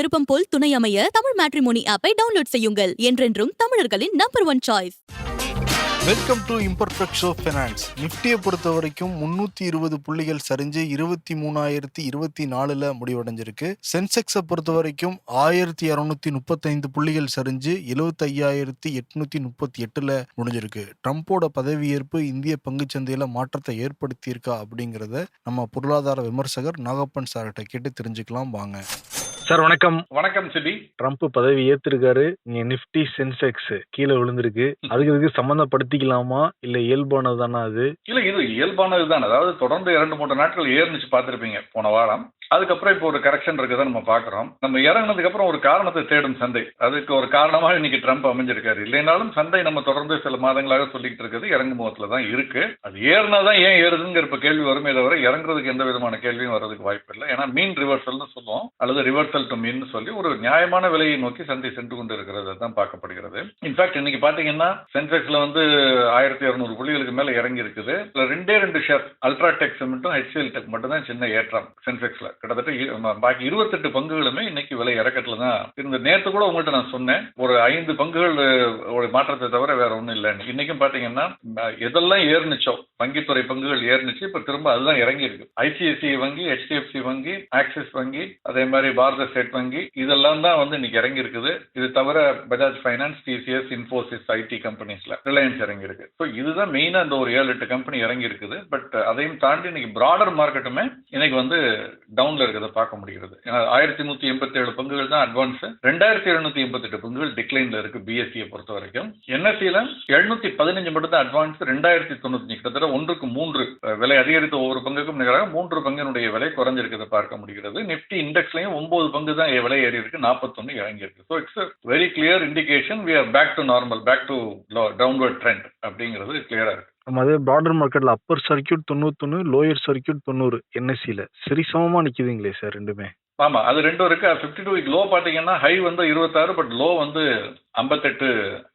விருப்பம் போல் துணை அமைய தமிழ் மேட்ரிமோனி ஆப்பை டவுன்லோட் செய்யுங்கள். என்றென்றும் தமிழர்களின் number one choice welcome to imperfect of finance நிஃப்டியை பொறுத்த வரைக்கும் முந்நூற்றி இருபது புள்ளிகள் சரிஞ்சு இருபத்தி மூணாயிரத்தி இருபத்தி நாலில் முடிவடைஞ்சிருக்கு. சென்செக்ஸை பொறுத்த வரைக்கும் ஆயிரத்தி இரநூத்தி முப்பத்தைந்து புள்ளிகள் சரிஞ்சு எழுபத்தையாயிரத்தி எட்நூற்றி முப்பத்தி எட்டில் முடிஞ்சிருக்கு. ட்ரம்ப்போட பதவியேற்பு இந்திய பங்குச்சந்தையில் மாற்றத்தை ஏற்படுத்தியிருக்கா அப்படிங்கிறத நம்ம பொருளாதார விமர்சகர் நாகப்பன் சார்கிட்ட கேட்டு தெரிஞ்சுக்கலாம் வாங்க. சார் வணக்கம். வணக்கம் சிபி. ட்ரம்ப் பதவி ஏத்திருக்காரு. இங்க நிப்டி சென்செக்ஸ் கீழே விழுந்திருக்கு. அதுக்கு இதுக்கு சம்மந்தப்படுத்திக்கலாமா இல்ல இயல்பானதானா அது? இல்ல இது இயல்பானதுதான். அதாவது தொடர்ந்து இரண்டு மூன்று நாட்கள் ஏறிச்சு பார்த்திருப்பீங்க போன வாரம். அதுக்கப்புறம் இப்போ ஒரு கரெக்ஷன் இருக்குதை நம்ம பாக்குறோம் நம்ம இறங்கினதுக்கு அப்புறம் ஒரு காரணத்தை தேடும் சந்தை. அதுக்கு ஒரு காரணமாக இன்னைக்கு ட்ரம்ப் அமைஞ்சிருக்காரு. இல்லைனாலும் சந்தை நம்ம தொடர்ந்து சில மாதங்களாக சொல்லிட்டு இருக்குது. இறங்கு முகத்துல தான் இருக்கு. அது ஏறினாதான் ஏன் ஏறுதுங்கிற இப்ப கேள்வி வருமே தவிர இறங்குறதுக்கு எந்த விதமான கேள்வியும் வர்றதுக்கு வாய்ப்பு இல்லை ஏன்னா மீன் ரிவர்சல்னு சொல்லுவோம். அல்லது ரிவர்சல் டு மீன் சொல்லி ஒரு நியாயமான விலையை நோக்கி சந்தை சென்று கொண்டிருக்கிறது. தான் பார்க்கப்படுகிறது. இன்ஃபேக்ட் இன்னைக்கு பாத்தீங்கன்னா சென்செக்ஸ்ல வந்து ஆயிரத்தி இருநூறு புள்ளிகளுக்கு மேல இறங்கி இருக்குது ரெண்டே ரெண்டு ஷேர் அல்ட்ராடெக் மட்டும் ஹெச்சிஎல் டெக் மட்டும் தான் சின்ன ஏற்றம் சென்செக்ஸ்ல கிட்டத்தட்ட பாக்கி இருபத்தெட்டு பங்குகளுமே இன்னைக்கு விலை இறக்கத்துல தான் இருந்த நேற்று கூட உங்கள்கிட்ட நான் சொன்னேன் ஒரு ஐந்து பங்குகள் மாற்றத்தை தவிர வேற ஒன்றும் இல்லை. இன்னைக்கும் பாத்தீங்கன்னா எதெல்லாம் ஏறுனுச்சோ வங்கித்துறை பங்குகள் ஏறுனுச்சு இப்ப திரும்ப அதுதான் இறங்கி இருக்கு ஐசிஐசிஐ வங்கி ஹெச்டிஎஃப்சி வங்கி ஆக்சிஸ் வங்கி அதே மாதிரி பாரத ஸ்டேட் வங்கி இதெல்லாம் தான் வந்து இன்னைக்கு இறங்கி இருக்குது இது தவிர Bajaj finance TCS Infosys IT கம்பெனிஸ்ல Reliance இறங்கி இருக்கு ஸோ இதுதான் மெயினாக இந்த ஒரு ஏழு எட்டு கம்பெனி இறங்கி இருக்குது பட் அதையும் தாண்டி இன்னைக்கு பிராடர் மார்க்கெட்டுமே இன்னைக்கு வந்து டவுன்ல இருக்கிறத பார்க்க முடிகிறது. ஏன்னா ஆயிரத்தி நூத்தி எண்பத்தி ஏழு பங்குகள் தான் அட்வான்ஸ் ரெண்டாயிரத்தி எழுநூத்தி எண்பத்தி எட்டு பங்குகள் டிக்ளைன்ல இருக்கு பிஎஸ்சியை பொறுத்த வரைக்கும். என்எஸ்சியில எழுநூத்தி பதினஞ்சு மட்டும் தான் அட்வான்ஸ் ரெண்டாயிரத்தி தொண்ணூத்தி கிட்டத்தட்ட ஒன்றுக்கு மூன்று விலை அதிகரித்த ஒவ்வொரு பங்குக்கும் நிகராக மூன்று பங்கினுடைய விலை குறைஞ்சிருக்கிறத பார்க்க முடிகிறது. நிப்டி இண்டெக்ஸ்லயும் ஒன்பது பங்கு தான் விலை ஏறி இருக்கு நாற்பத்தொன்னு இறங்கி இருக்கு so it's very clear indication we are back to normal back to downward trend அப்படிங்கிறது கிளியரா இருக்கு. நம்ம அதே பார்டர் மார்க்கெட்ல அப்பர் சர்க்கியூட் தொண்ணூத்தொன்னு லோயர் சர்க்கியூட் தொண்ணூறு என்எஸ்சில சரிசமமா நிக்குதுங்களே சார் ரெண்டுமே. ஆமா அது ரெண்டும் இருக்கு. ஃபிஃப்டி டூ லோ பாத்தீங்கன்னா ஹை வந்து இருபத்தாறு பட் லோ வந்து ஐம்பத்தெட்டு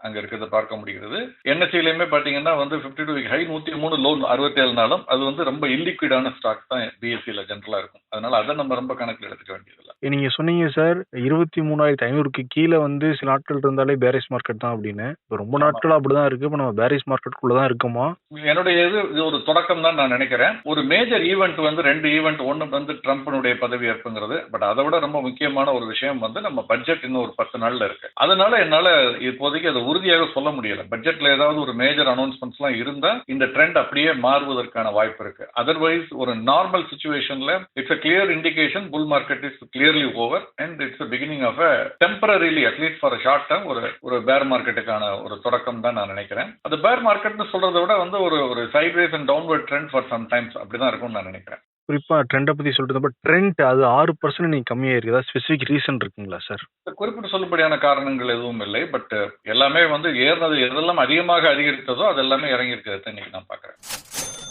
அங்க இருக்கிறத பார்க்க முடிகிறது. என்எஸ்சிலையுமே பாத்தீங்கன்னா வந்து ஃபிஃப்டி டூ வீக் ஹை நூத்தி மூணு லோ அறுபத்தேழு நாளும் அது வந்து ரொம்ப இல்லிக்விடான ஸ்டாக் தான் பிஎஸ்சியில் ஜென்ரலா இருக்கும். அதனால அதை நம்ம ரொம்ப கணக்கில் எடுத்துக்க வேண்டியதில்லை. நீங்க சொன்னீங்க சார் இருபத்தி மூணாயிரத்தி ஐநூறுக்கு கீழே வந்து சில நாட்கள் இருந்தாலே பேரிஸ் மார்க்கெட் தான் அப்படின்னு. இப்போ ரொம்ப நாட்கள் அப்படிதான் இருக்கு இப்போ நம்ம பேரிஸ் மார்க்கெட்டுக்குள்ள தான் இருக்கோமா? என்னுடைய இது இது ஒரு தொடக்கம் தான் நான் நினைக்கிறேன். ஒரு மேஜர் ஈவெண்ட் வந்து ரெண்டு ஈவெண்ட் ஒன்று வந்து ட்ரம்ப்னுடைய பதவி ஏற்புங்கிறது பட் அதை விட ரொம்ப முக்கியமான ஒரு விஷயம் வந்து நம்ம பட்ஜெட் இன்னும் ஒரு பத்து நாள்ல இருக்கு. அதனால என்னால இப்போதைக்கு அதை உறுதியாக சொல்ல முடியல. பட்ஜெட்ல ஏதாவது ஒரு மேஜர் அனௌன்ஸ்மெண்ட்ஸ்லாம் இருந்தா இந்த ட்ரெண்ட் அப்படியே மாறுவதற்கான வாய்ப்பு இருக்கு. அதர்வைஸ் ஒரு நார்மல் சுச்சுவேஷன்ல it's a clear indication bull market is clearly over and it's beginning of a temporarily at least for short term ஒரு ஒரு பேர் மார்க்கெட்டுக்கான ஒரு தொடக்கம் தான் நான் நினைக்கிறேன். அது பேர் மார்க்கெட்னு சொல்றதை விட வந்து ஒரு ஒரு sideways and downward trend for some times அப்படிதான் இருக்கும்னு நான் நினைக்கிறேன். குறிப்பா ட்ரெண்டை பத்தி சொல்றது பட் ட்ரெண்ட் அது ஆறு பர்சன்ட் நீங்க கம்மியா இருக்கு ஏதாவது ஸ்பெசிஃபிக் ரீசன் இருக்குங்களா சார் குறிப்பிட்டு சொல்லும்படியான காரணங்கள் எதுவும் இல்லை. பட் எல்லாமே வந்து ஏறினது எதெல்லாம் அதிகமாக அதிகரித்ததோ அது எல்லாமே இறங்கி இருக்கிறது இன்னைக்கு நான் பாக்குறேன்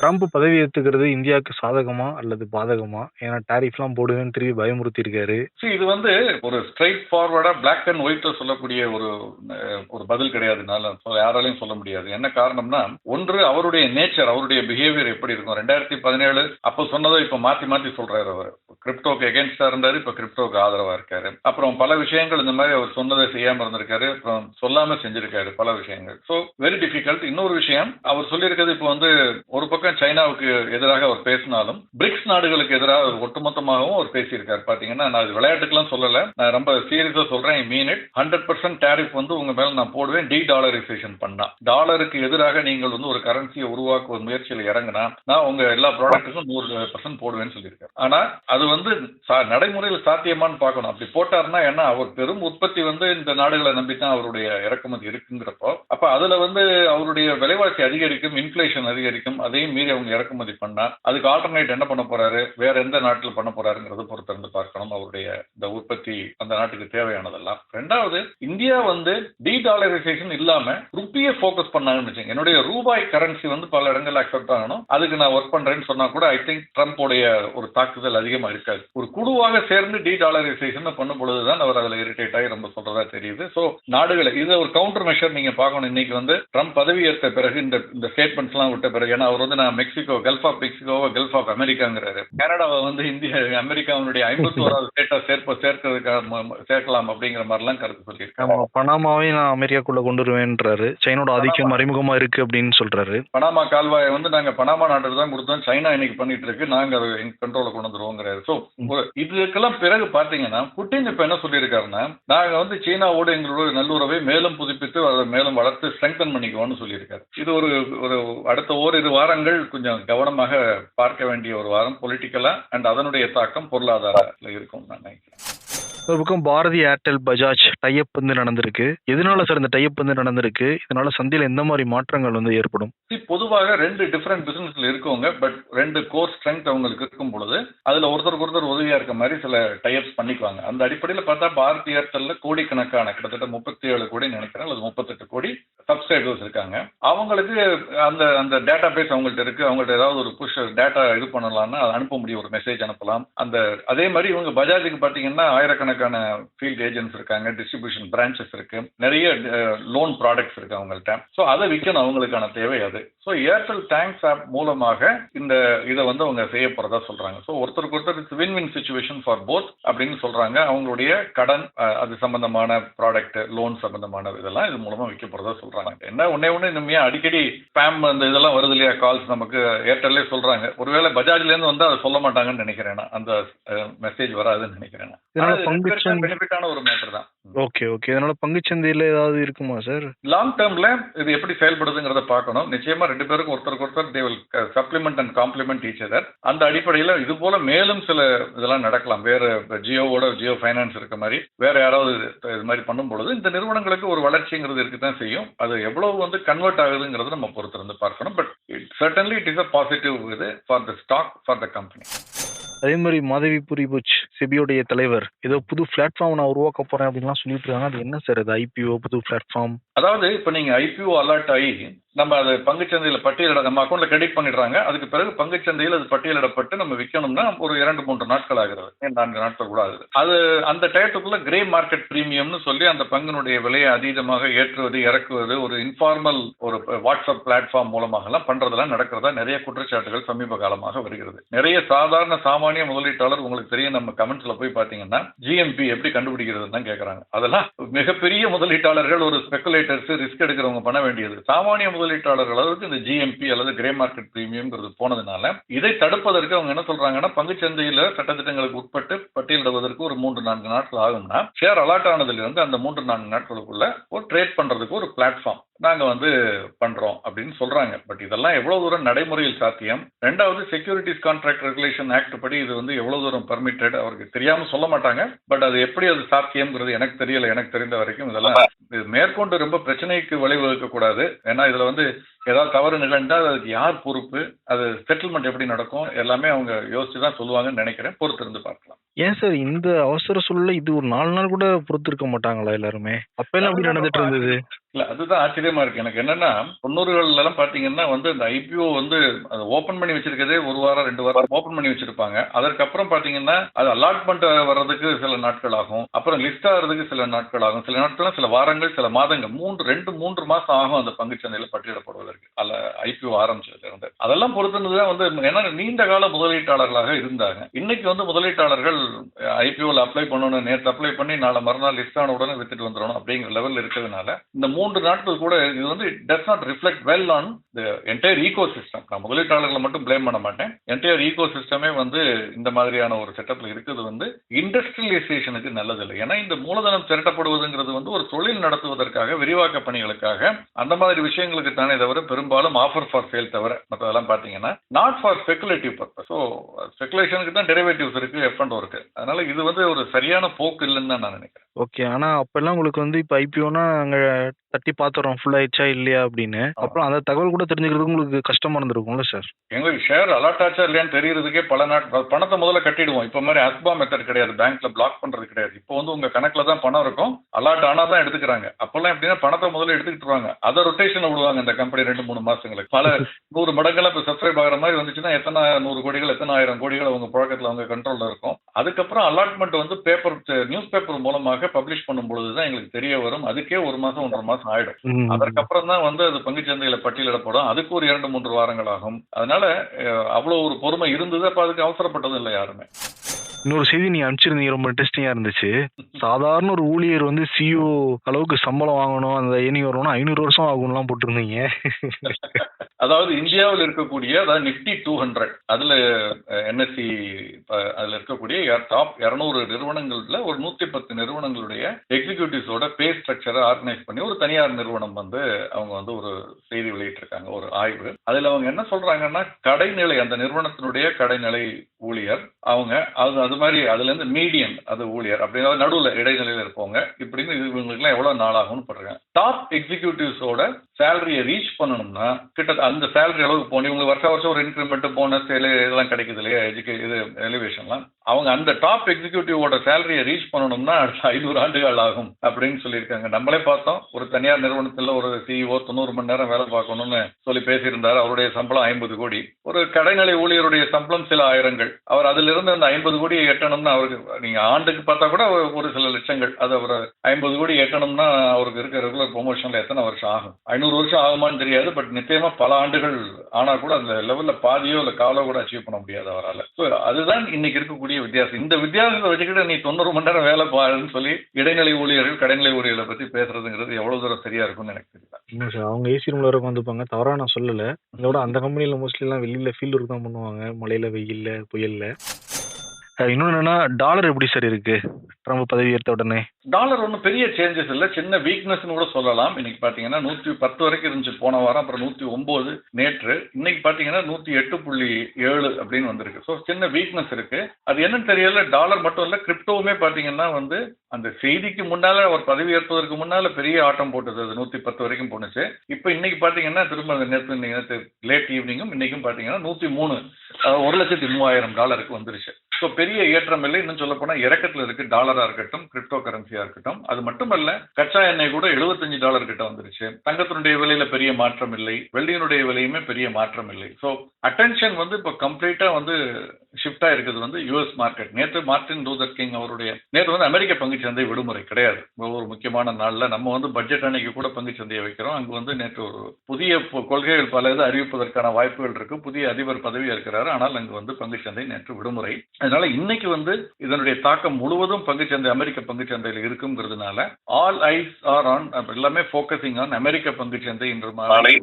ட்ரம்ப் பதவி ஏத்துக்கிறது இந்தியாவுக்கு சாதகமா அல்லது பாதகமா? ஏன்னா டாரிஃப்லாம் போடுவேன்னு திரும்பி பயமுறுத்தி இருக்காரு இது வந்து ஒரு ஸ்ட்ரைட் ஃபார்வர்டா பிளாக் அண்ட் ஒயிட்ல சொல்லக்கூடிய ஒரு ஒரு பதில் கிடையாதுனால யாராலையும் சொல்ல முடியாது. என்ன காரணம்னா ஒன்று அவருடைய நேச்சர் அவருடைய பிஹேவியர் எப்படி இருக்கும்? ரெண்டாயிரத்தி பதினேழு அப்போ சொன்னதை இப்ப மாத்தி மாத்தி சொல்றாரு அவர். கிரிப்டோக்கு எகேன்ஸ்டா இருந்தாரு இப்ப கிரிப்டோக்கு ஆதரவா இருக்காரு. அப்புறம் பல விஷயங்கள் இந்த மாதிரி அவர் சொன்னதை செய்யாம இருந்திருக்காரு. அப்புறம் சொல்லாம செஞ்சிருக்காரு பல விஷயங்கள். ஸோ வெரி டிஃபிகல்ட் இன்னொரு விஷயம் அவர் சொல்லியிருக்கிறது இப்போ வந்து ஒரு பக்கம் சைனாவுக்கு எதிராக அவர் பேசினாலும் பிரிக்ஸ் நாடுகளுக்கு எதிராக அவர் ஒட்டுமொத்தமாகவும் அவர் பேசியிருக்காரு. பாத்தீங்கன்னா நான் விளையாட்டுக்கெல்லாம் சொல்லல. நான் ரொம்ப சீரியஸா சொல்றேன் mean it hundred percent tariff வந்து உங்க மேல நான் போடுவேன் டி டாலரைசேஷன் பண்ணா. டாலருக்கு எதிராக நீங்கள் வந்து ஒரு கரன்சியை உருவாக்குவ முயற்சியில் இறங்கினா நான் உங்க எல்லா ப்ராடக்ட்டுக்கும் நூறு பர்சன்ட் போடுவேன்னு சொல்லியிருக்காரு. ஆனா அது வந்து சா- நடைமுறையில் சாத்தியமான்னு பார்க்கணும். அப்படி போட்டாருன்னா ஏன்னா அவர் பெரும் உற்பத்தி வந்து இந்த நாடுகளை நம்பித்தான் அவருடைய இறக்குமதி இருக்குங்கிறப்போ அப்ப அதுல வந்து அவருடைய விலைவாசி அதிகரிக்கும் இன்ஃபிளேஷன் அதிகரிக்கும் அதையும் மீறி அவங்க இறக்குமதி பண்ணா அதுக்கு ஆல்டர்னேட் என்ன பண்ண போறாரு? வேற எந்த நாட்டில் பண்ண போறாருங்கிறத பொறுத்திருந்து பார்க்கணும். அவருடைய இந்த உற்பத்தி அந்த நாட்டுக்கு தேவையானதெல்லாம். ரெண்டாவது இந்தியா வந்து டி டாலரைசேஷன் இல்லாம ருப்பியை போக்கஸ் பண்ணாங்கன்னு வச்சுங்க என்னுடைய ரூபாய் கரன்சி வந்து பல இடங்கள் அக்செப்ட் ஆகணும். அதுக்கு நான் ஒர்க் பண்றேன்னு சொன்னா கூட ஐ திங்க் ட்ரம்ப்போடைய ஒரு தாக்குதல் அதிகமா இருக்காது. ஒரு குழுவாக சேர்ந்து டி டாலரைசேஷன் பண்ணும் பொழுதுதான் அவர் அதுல இரிட்டேட் ஆகி ரொம்ப சொல்றதா தெரியுது. சோ நாடுகளை இது ஒரு கவுண்டர் மெஷர் நீங்க பார்க்கணும். இன்னைக்கு வந்து ட்ரம்ப் பதவி ஏற்ற பிறகு இந்த இந்த ஸ்டேட்மெண்ட்ஸ் எல்லாம் விட்ட பிறகு ஏன்னா அவர் வந்து மெக்சிகோ கல்ஃப் ஆஃப் மெக்சிகோவை கல்ஃப் ஆஃப் அமெரிக்காங்கிறாரு கனடாவை வந்து இந்திய அமெரிக்காவுடைய ஐம்பத்தி ஓராவது ஸ்டேட்டா சேர்ப்ப சேர்க்கிறதுக்காக சேர்க்கலாம் அப்படிங்கிற மாதிரிலாம் கருத்து சொல்லியிருக்காங்க ஆமா பனாமாவையும் நான் அமெரிக்காக்குள்ள கொண்டு வருவேன்றாரு. சைனோட ஆதிக்கம் அறிமுகமா இருக்கு அப்படின்னு சொல்றாரு. பனாமா கால்வாயை வந்து நாங்க பனாமா நாட்டுக்கு தான் கொடுத்தோம். சைனா இன்னைக்கு பண்ணிட்டு இருக்கு. நாங்க அதை எங்க கண்ட்ரோல கொண்டு வந்துருவோங்கிறாரு. ஸோ இதுக்கெல்லாம் பிறகு பாத்தீங்கன்னா புட்டின் இப்ப என்ன சொல்லியிருக்காருன்னா நாங்க வந்து சீனாவோட எங்களோட நல்லுறவை மேலும் புதுப்பித்து அதை மேலும் வளர்த்து ஸ்ட்ரெங்தன் பண்ணிக்குவோம்னு சொல்லியிருக்காரு. இது ஒரு ஒரு அடுத்த ஓரிரு வாரங்கள் கொஞ்சம் கவனமாக பார்க்க வேண்டிய ஒரு வாரம் பொலிட்டிக்கலா அண்ட் அதனுடைய தாக்கம் பொருளாதாரத்தில் இருக்கும் நான் நினைக்கிறேன். ஒரு பக்கம் பாரதி ஏர்டெல் பஜாஜ் டைப் வந்து நடந்திருக்கு. எதனால சார் இந்த டைப் வந்து நடந்திருக்கு? இதனால சந்தையில எந்த மாதிரி மாற்றங்கள் வந்து ஏற்படும்? பொதுவாக ரெண்டு டிஃப்ரெண்ட் பிசினஸ்ல இருக்கவங்க பட் ரெண்டு கோர் ஸ்ட்ரென்த் அவங்களுக்கு இருக்கும் பொழுது அதுல ஒருத்தருக்கு ஒருத்தர் உதவியா இருக்க மாதிரி சில டைப்ஸ் பண்ணிக்குவாங்க. அந்த அடிப்படையில் பார்த்தா பாரதி ஏர்டெல்ல கோடிக்கணக்கான கிட்டத்தட்ட முப்பத்தி ஏழு கோடி நினைக்கிறேன். அல்லது முப்பத்தெட்டு கோடி சப்ஸ்கிரைபர்ஸ் இருக்காங்க. அவங்களுக்கு அந்த அந்த டேட்டா பேஸ் அவங்கள்ட்ட இருக்கு. அவங்கள்ட்ட ஏதாவது ஒரு புஷ் டேட்டா இது பண்ணலாம்னா அதை அனுப்ப முடியும். ஒரு மெசேஜ் அனுப்பலாம். அந்த அதே மாதிரி இவங்க பஜாஜுக்கு பார்த்தீங்கன்னா ஆயிரக்கணக்கான ஃபீல்ட் ஏஜென்ட்ஸ் இருக்காங்க டிஸ்ட்ரிபியூஷன் பிரான்ச்சஸ் இருக்கு நிறைய லோன் ப்ராடக்ட்ஸ் இருக்கு அவங்கள்ட்ட. ஸோ அதை விற்கணும் அவங்களுக்கான தேவை அது. ஸோ ஏர்டெல் தேங்க்ஸ் ஆப் மூலமாக இந்த இதை வந்து அவங்க செய்ய போறதா சொல்றாங்க. ஸோ ஒருத்தருக்கு ஒருத்தர் it's win win situation for both அப்படின்னு சொல்றாங்க. அவங்களுடைய கடன் அது சம்பந்தமான ப்ராடக்ட் லோன் சம்பந்தமான இதெல்லாம் இது மூலமா விற்க போறதா சொல்றாங்க. என்ன ஒன்னே ஒன்று இனிமையா அடிக்கடி ஸ்பேம் அந்த இதெல்லாம் வருது இல்லையா? கால்ஸ் நமக்கு ஏர்டெல்லே சொல்றாங்க. ஒருவேளை பஜாஜ்ல இருந்து வந்து அதை சொல்ல மாட்டாங்கன்னு நினைக்கிறேன் நான். அந்த மெசேஜ் வராதுன்னு நினைக்கிறேன் பங்குச்சந்தை. பெனிஃபிட்டான ஒரு மேட்டர் தான். ஓகே ஓகே இதனால பங்குச்சந்தையில ஏதாவது இருக்குமா சார் லாங் டேர்ம்ல இது எப்படி செயல்படுதுங்கிறத பார்க்கணும். நிச்சயமா ரெண்டு பேருக்கும் ஒருத்தருக்கு ஒருத்தர் they will supplement and complement each other அந்த அடிப்படையில் இது போல மேலும் சில இதெல்லாம் நடக்கலாம். வேற ஜியோவோட ஜியோ ஃபைனான்ஸ் இருக்க மாதிரி வேற யாராவது இது- மாதிரி பண்ணும் பொழுது இந்த நிறுவனங்களுக்கு ஒரு வளர்ச்சிங்கிறது இருக்கு தான் செய்யும். அது எவ்வளவு வந்து கன்வெர்ட் ஆகுதுங்கிறத நம்ம பொறுத்திருந்து பார்க்கணும். But certainly it is a positive இது for the stock for the company அதே மாதிரி மாதவி புரிபுச் செபியோடைய தலைவர் ஏதோ புது பிளாட்ஃபார்ம் நான் உருவாக்க போறேன் அப்படின்லாம் சொல்லிட்டு இருக்காங்க. அது என்ன சார் அது ஐபிஓ புது பிளாட்ஃபார்ம் அதாவது இப்ப நீங்க ஐபிஓ அலர்ட் ஆகி நம்ம அதை பங்குச்சந்தையில் பட்டியலிட நம்ம அக்கௌண்ட்ல கிரெடிட் பண்ணிடுறாங்க. அதுக்கு பிறகு பங்குச்சந்தையில் அது பட்டியலிடப்பட்டு நம்ம விற்கணும்னா ஒரு இரண்டு மூன்று நாட்கள் ஆகிறது. நான்கு நாட்கள் கூட ஆகுது. அது அந்த டயத்துக்குள்ள கிரே மார்க்கெட் பிரீமியம்னு சொல்லி அந்த பங்கினுடைய விலையை அதீதமாக ஏற்றுவது இறக்குவது ஒரு இன்ஃபார்மல் ஒரு வாட்ஸ்அப் பிளாட்ஃபார்ம் மூலமாக எல்லாம் பண்றதெல்லாம் நடக்கிறதா நிறைய குற்றச்சாட்டுகள் சமீப காலமாக வருகிறது. நிறைய சாதாரண சாமானிய முதலீட்டாளர் உங்களுக்கு தெரியும். நம்ம கமெண்ட்ஸ்ல போய் பாத்தீங்கன்னா ஜிஎம்பி எப்படி கண்டுபிடிக்கிறதுன்னு தான் கேட்கறாங்க அதெல்லாம் மிகப்பெரிய முதலீட்டாளர்கள் ஒரு ஸ்பெகுலேட்டர்ஸ் ரிஸ்க் எடுக்கிறவங்க பண்ண வேண்டியது. சாமானிய முதலீட்டாளர்கள் அளவுக்கு இந்த ஜிஎம்பி அல்லது கிரே மார்க்கெட் பிரீமியம்ங்கிறது போனதுனால இதை தடுப்பதற்கு அவங்க என்ன சொல்றாங்கன்னா பங்குச்சந்தையில சட்டத்திட்டங்களுக்கு உட்பட்டு பட்டியலிடுவதற்கு ஒரு மூன்று நான்கு நாட்கள் ஆகும்னா ஷேர் அலாட் ஆனதிலிருந்து அந்த மூன்று நான்கு நாட்களுக்குள்ள ஒரு ட்ரேட் பண்றதுக்கு ஒரு பிளாட்ஃபார்ம் நாங்க வந்து பண்றோம் அப்படின்னு சொல்றாங்க. பட் இதெல்லாம் எவ்வளவு தூரம் நடைமுறையில் சாத்தியம்? ரெண்டாவது செக்யூரிட்டிஸ் கான்ட்ராக்ட் ரெகுலேஷன் ஆக்ட் படி இது வந்து எவ்வளவு தூரம் பர்மிட்டட் அவருக்கு தெரியாம சொல்ல மாட்டாங்க. பட் அது எப்படி அது சாத்தியம்ங்கிறது எனக்கு தெரியல எனக்கு தெரிந்த வரைக்கும் இதெல்லாம் இது மேற்கொண்டு ரொம்ப பிரச்சனைக்கு வழிவகுக்க கூடாது ஏன்னா இதுல வந்து ஏதாவது தவறு நிகழ்ந்தால் அதுக்கு யார் பொறுப்பு? அது செட்டில்மெண்ட் எப்படி நடக்கும்? எல்லாமே அவங்க யோசிச்சு தான் சொல்லுவாங்கன்னு நினைக்கிறேன். பொறுத்து இருந்து பார்க்கலாம். ஏன் சார் இந்த அவசர சூழல்ல இது ஒரு நாலு நாள் கூட பொறுத்திருக்க மாட்டாங்களா எல்லாருமே? அப்ப எல்லாம் அப்படி நடந்துட்டு இருந்தது? இல்லை அதுதான் ஆச்சரியமா இருக்கு. எனக்கு என்னன்னா தொண்ணூறுகள்லாம் பார்த்தீங்கன்னா வந்து இந்த ஐபிஓ வந்து அதை ஓப்பன் பண்ணி வச்சிருக்கதே ஒரு வாரம் ரெண்டு வாரம் ஓப்பன் பண்ணி வச்சிருப்பாங்க. அதற்கப்புறம் பார்த்தீங்கன்னா அது அலாட்மெண்ட் வர்றதுக்கு சில நாட்கள் ஆகும். அப்புறம் லிஸ்ட் ஆகிறதுக்கு சில நாட்கள் ஆகும். சில நாட்கள் சில வாரங்கள் சில மாதங்கள் மூன்று ரெண்டு மூன்று மாதம் ஆகும் அந்த பங்குச்சந்தையில் பட்டியலப்படுவதற்கு அல்ல ஐபிஓ ஆரம்பிச்சதுலேருந்து அதெல்லாம் பொறுத்தனது தான் வந்து ஏன்னா நீண்ட கால முதலீட்டாளர்களாக இருந்தாங்க. இன்னைக்கு வந்து முதலீட்டாளர்கள் ஐபிஓவில் அப்ளை பண்ணணும் நேற்று அப்ளை பண்ணி நாளை மறுநாள் லிஸ்ட் ஆன உடனே வித்துட்டு வந்துடணும் அப்படிங்கிற லெவல் இருக்கிறதுனால இந்த மூன்று நாட்கள் கூட இது வந்து does not reflect well on the entire ecosystem நான் முதலீட்டாளர்களை மட்டும் ப்ளேம் பண்ண மாட்டேன். என்டையர் ஈகோ சிஸ்டமே வந்து இந்த மாதிரியான ஒரு செட்டப்ல இருக்குது. வந்து இண்டஸ்ட்ரியலைசேஷனுக்கு நல்லதில்லை. ஏன்னா இந்த மூலதனம் திரட்டப்படுவதுங்கிறது வந்து ஒரு தொழில் நடத்துவதற்காக விரிவாக்க பணிகளுக்காக அந்த மாதிரி விஷயங்களுக்கு தானே தவிர பெரும்பாலும் ஆஃபர் ஃபார் சேல் தவிர மற்றதெல்லாம் பார்த்தீங்கன்னா not for speculative purpose so ஸ்பெகுலேஷனுக்கு தான் டெரிவேட்டிவ்ஸ் இருக்கு எஃப் அண்ட் இருக்கு. அதனால இது வந்து ஒரு சரியான போக்கு இல்லைன்னு தான் நான் நினைக்கிறேன். ஓகே ஆனா அப்பெல்லாம் உங்களுக்கு வந்து இப்போ ஐபிஓனா அங்க தட்டி பாத்துறோம் ஃபுல் ஆயிடுச்சா இல்லையா அப்படின்னு. அப்புறம் அந்த தகவல் கூட தெரிஞ்சுக்கிறதுக்கு உங்களுக்கு கஷ்டமா இருந்திருக்கும்ல சார் எங்களுக்கு ஷேர் அலாட் ஆச்சா இல்லையான்னு தெரியறதுக்கே பல நாட் பணத்தை முதல்ல கட்டிடுவோம். இப்போ மாதிரி அஸ்பா மெத்தட் கிடையாது பேங்க்ல பிளாக் பண்றது கிடையாது. இப்போ வந்து உங்க கணக்குல தான் பணம் இருக்கும் அலாட் ஆனா தான் எடுத்துக்கிறாங்க. அப்பெல்லாம் எப்படின்னா பணத்தை முதல்ல எடுத்துக்கிட்டுருவாங்க அதை ரொட்டேஷன் விடுவாங்க இந்த கம்பெனி ரெண்டு மூணு மாசங்களுக்கு. பல நூறு மடங்கெல்லாம் இப்போ சப்ஸ்கிரைப் ஆகிற மாதிரி வந்துச்சுன்னா எத்தனை நூறு கோடிகள் எத்தனை ஆயிரம் கோடிகள் அவங்க புழக்கத்தில் அவங்க கண்ட்ரோல்ல இருக்கும். அதுக்கப்புறம் அலாட்மெண்ட் வந்து பேப்பர் நியூஸ் பேப்பர் மூலமாக பப்ளிஷ் பண்ணும் பொழுது தான் எங்களுக்கு தெரிய வரும். அதுக்கே ஒரு மாசம் ஒன்றரை மாசம் ஆயிடும். அதற்கப்புறம் தான் வந்து அது பங்குச்சந்தையில பட்டியலிடப்படும். அதுக்கு ஒரு இரண்டு மூன்று வாரங்கள் ஆகும். அதனால அவ்வளவு ஒரு பொறுமை இருந்தது. அப்ப அதுக்கு அவசரப்பட்டதும் இல்லை யாருமே. இன்னொரு செய்தி நீ அனுப்பிச்சிருந்தீங்க ரொம்ப இன்ட்ரெஸ்டிங்கா இருந்துச்சு. சாதாரண ஒரு ஊழியர் வந்து சிஓ அளவுக்கு சம்பளம் வாங்கணும் அந்த ஏனி வரணும்னா ஐநூறு வருஷம் ஆகும்லாம் போட்டிருந்தீங்க. அதாவது இந்தியாவில் இருக்கக்கூடிய அதாவது நிப்டி டூ ஹண்ட்ரட் அதுல என்எஸ்சி அதுல இருக்கக்கூடிய டாப் இருநூறு நிறுவனங்கள்ல ஒரு நூத்தி பத்து நிறுவனங்களுடைய எக்ஸிகியூட்டிவ்ஸோட பே ஸ்ட்ரக்சரை ஆர்கனைஸ் பண்ணி ஒரு தனியார் நிறுவனம் வந்து அவங்க வந்து ஒரு செய்தி வெளியிட்டிருக்காங்க ஒரு ஆய்வு. அதுல அவங்க என்ன சொல்றாங்கன்னா கடைநிலை அந்த நிறுவனத்தினுடைய கடைநிலை ஊழியர் அவங்க அது அது மாதிரி அதுல இருந்து மீடியம் அது ஊழியர் அப்படின்னா நடுவுல இடைநிலையில இருப்பவங்க. இப்படின்னு இது இவங்களுக்குலாம் எவ்வளவு நாளாகும்னு போடுறாங்க டாப் எக்ஸிகியூட்டிவ்ஸோட சேலரியை ரீச் பண்ணணும்னா கிட்ட அந்த சேலரி அளவுக்கு போகணும். இவங்க வருஷம் வருஷம் ஒரு இன்க்ரிமெண்ட் போனஸ் இதெல்லாம் கிடைக்குது இல்லையா? எஜுகே இது எலிவேஷன்லாம் அவங்க அந்த டாப் எக்ஸிக்யூட்டிவோட சேலரியை ரீச் பண்ணணும்னா அடுத்த ஐநூறு ஆண்டுகள் ஆகும் அப்படின்னு சொல்லியிருக்காங்க. நம்மளே பார்த்தோம். ஒரு தனியார் நிறுவனத்தில் ஒரு சிஇஓ தொண்ணூறு மணி நேரம் வேலை பார்க்கணும்னு சொல்லி பேசியிருந்தார். அவருடைய சம்பளம் ஐம்பது கோடி. ஒரு கடைநிலை ஊழியருடைய சம்பளம் சில ஆயிரங்கள். அவர் அதிலிருந்து அந்த ஐம்பது கோடியை எட்டணும்னா அவருக்கு நீங்க ஆண்டுக்கு பார்த்தா கூட ஒரு- ஒரு சில லட்சங்கள். அது அவர் ஐம்பது கோடி எட்டணும்னா அவருக்கு இருக்க ரெகுலர் ப்ரொமோஷன்ல எத்தனை வருஷம் ஆகும்? ஐநூறு வருஷம் ஆகுமான்னு தெரியாது பட் நிச்சயமா பல ஆண்டுகள் ஆனா கூட அந்த லெவல்ல பாதியோ இல்ல காலோ கூட அச்சீவ் பண்ண முடியாது அவரால். ஸோ அதுதான் இன்னைக்கு இருக்கக்கூடிய வித்தியாசம். இந்த வித்தியாசத்தை வச்சுக்கிட்டு நீ தொண்ணூறு மணி நேரம் வேலை பாருன்னு சொல்லி இடைநிலை ஊழியர்கள் கடைநிலை ஊழியர்களை பத்தி பேசுறதுங்கிறது எவ்வளவு தூரம் சரியா இருக்கும்னு எனக்கு தெரியல. என்ன சார் அவங்க ஏசி ரூம்ல உட்காந்துப்பாங்க வந்துப்பாங்க தவறா நான் சொல்லல. இதோட அந்த கம்பெனில மோஸ்ட்லி எல்லாம் வெளியில ஃபீல்டு ஒர்க் தான் பண்ணுவாங்க. மழையில வெயில்ல புயல்ல. இன்னொன்னு என்னன்னா டாலர் எப்படி சார் இருக்கு? ட்ரம்ப் பதவி ஏற்ற உடனே. டாலர் ஒன்றும் பெரிய சேஞ்சஸ் இல்லை. சின்ன வீக்னஸ்னு கூட சொல்லலாம். இன்னைக்கு பார்த்தீங்கன்னா நூற்றி பத்து வரைக்கும் இருந்துச்சு. போன வாரம் அப்புறம் நூற்றி ஒம்பது நேற்று. இன்னைக்கு பார்த்தீங்கன்னா நூற்றி எட்டு புள்ளி ஏழு அப்படின்னு வந்திருக்கு. ஸோ சின்ன வீக்னஸ் இருக்கு. அது என்னன்னு தெரியல. டாலர் மட்டும் இல்லை கிரிப்டோவுமே பார்த்தீங்கன்னா வந்து அந்த செய்திக்கு முன்னால அவர் பதவி ஏற்பதற்கு முன்னால பெரிய ஆட்டம் போட்டது. அது நூற்றி பத்து வரைக்கும் போனுச்சு இப்போ இன்னைக்கு பார்த்தீங்கன்னா திரும்ப அந்த நேற்று நேற்று லேட் ஈவினிங்கும் இன்னைக்கும் பார்த்தீங்கன்னா நூற்றி மூணு ஒரு லட்சத்தி மூவாயிரம் டாலருக்கு வந்துருச்சு. ஸோ பெரிய ஏற்றம் இல்லை இன்னும் சொல்ல இறக்கத்தில் இறக்கத்துல இருக்கு டாலரா இருக்கட்டும் கிரிப்டோ கரன்சியா இருக்கட்டும். அது மட்டுமல்ல கச்சா எண்ணெய் கூட 75 டாலர் கிட்ட வந்துருச்சு. தங்கத்தினுடைய விலையில பெரிய மாற்றம் இல்லை வெள்ளியினுடைய விலையுமே பெரிய மாற்றம் இல்லை ஸோ அட்டென்ஷன் வந்து இப்போ கம்ப்ளீட்டா வந்து ஷிஃப்ட் இருக்குது வந்து யூஎஸ் மார்க்கெட் நேற்று மார்டின் லூதர் கிங் அவருடைய நேற்று வந்து அமெரிக்க பங்குச்சந்தை விடுமுறை கிடையாது. ஒவ்வொரு முக்கியமான நாளில் நம்ம வந்து பட்ஜெட் அன்னைக்கு கூட பங்குச்சந்தையை வைக்கிறோம். அங்கே வந்து நேற்று ஒரு புதிய கொள்கைகள் பல இது அறிவிப்பதற்கான வாய்ப்புகள் இருக்கு. புதிய அதிபர் பதவி இருக்கிறாரு. ஆனால் அங்கு வந்து பங்குச்சந்தை நேற்று விடுமுறை. அதனால இன்னைக்கு வந்து இதனுடைய தாக்கம் முழுவதும் பங்குச்சந்தை அமெரிக்க பங்குச்சந்தையில் இருக்குங்கிறதுனால ஆல் ஐஸ் ஆர் ஆன் எல்லாமே ஃபோக்கஸிங் ஆன் அமெரிக்க பங்குச்சந்தை இன்று மாலை.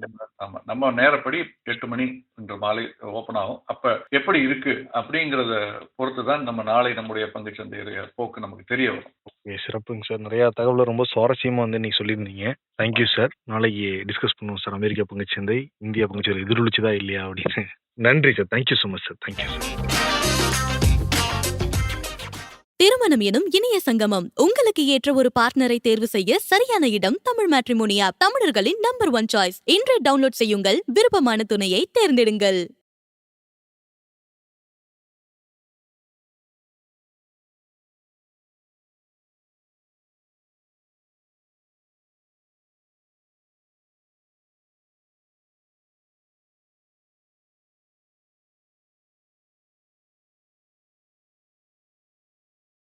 ஆமா நம்ம நேரப்படி எட்டு மணி இன்று மாலை ஓபன் ஆகும். அப்ப எப்படி இருக்கு அப்படிங்கறத பொறுத்து தான் நம்ம நாளை நம்முடைய பங்குச்சந்தையுடைய போக்கு நமக்கு தெரிய வரும். ஓகே சிறப்புங்க சார். நிறைய தகவலை ரொம்ப சுவாரஸ்யமா வந்து இன்னைக்கு சொல்லியிருந்தீங்க. தேங்க்யூ சார் நாளைக்கு டிஸ்கஸ் பண்ணுவோம் சார். அமெரிக்கா பங்குச்சந்தை இந்தியா பங்குச்சந்தை எதிரொலிச்சுதா இல்லையா அப்படின்னு. நன்றி sir thank you so much sir thank you sir திருமணம் எனும் இனிய சங்கமம். உங்களுக்கு ஏற்ற ஒரு பார்ட்னரை தேர்வு செய்ய சரியான இடம் தமிழ் மேட்ரிமோனி ஆப் தமிழர்களின் நம்பர் ஒன் சாய்ஸ் இன்றே டவுன்லோட் செய்யுங்கள். விருப்பமான துணையை தேர்ந்தெடுங்கள்.